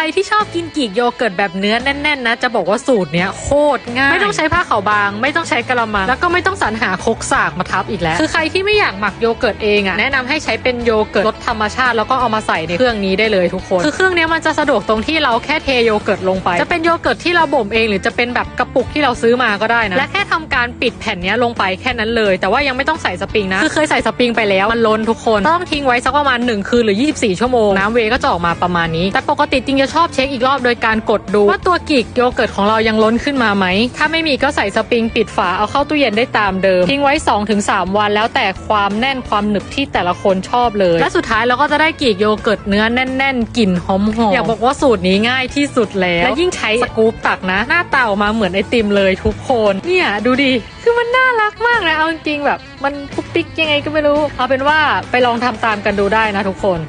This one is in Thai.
รที่ชอบกินกีกโยเกิร์ตแบบเนื้อแน่นๆนะ จะบอกว่าสูตรเนี้ยโคตรง่าย ไม่ต้องใช้ผ้าขาวบาง ไม่ต้องใช้กระมัง แล้วก็ไม่ต้องสรรหาคกสากมาทับอีกแล้ว คือใครที่ไม่อยากหมักโยเกิร์ตเองอะแนะนำให้ใช้เป็นโยเกิร์ตรสธรรมชาติแล้วก็เอามาใส่ในเครื่องนี้ได้เลยทุกคน คือเครื่องนี้มันจะสะดวกตรงที่เราแค่เทโยเกิร์ตลงไป จะเป็นโยเกิร์ตที่เราบ่มเอง หรือจะเป็นแบบกระปุกที่เราซื้อมาก็ได้นะ และแค่ทำการปิดแผ่นนี้ลงไปแค่นั้นเลย แต่ว่ายังไม่ต้องใส่สปริงนะ คือเคยใส่สปริงไปแล้วมันล้นทุกคน ต้องทิ้งไว้สักประมาณ1คืนหรือ 24 ชั่วโมงน้ำเวก็จะออกมาประมาณนี้ แต่ปกติจริงจะชอบเช็คอีกรอบโดยการกดดูว่าตัวกีกโยเกิร์ตของเรายังล้นขึ้นมาไหม ถ้าไม่มีก็ใส่สปริงปิดฝาเอาเข้าตู้เย็นได้ตามเดิม ทิ้งไว้ 2-3 วันแล้วแต่ความแน่นความหนึบที่แต่ละคนชอบเลย และสุดท้ายเราก็จะได้กีกโยเกิร์ตเนื้อแน่น ๆกลิ่นหอมๆอยากบอกว่าสูตรนี้ง่ายที่สุดแล้ว และยิ่งใช้สกู๊ปตักนะ หน้าตาออกมาเหมือนไอติมเลยทุกคนเนี่ยดูดิคือมันน่ารักมากนะเอาจริงๆแบบ มันปุ๊กปิ๊กยังไงก็ไม่รู้ เอาเป็นว่าไปลองทำตามกันดูได้นะทุกคน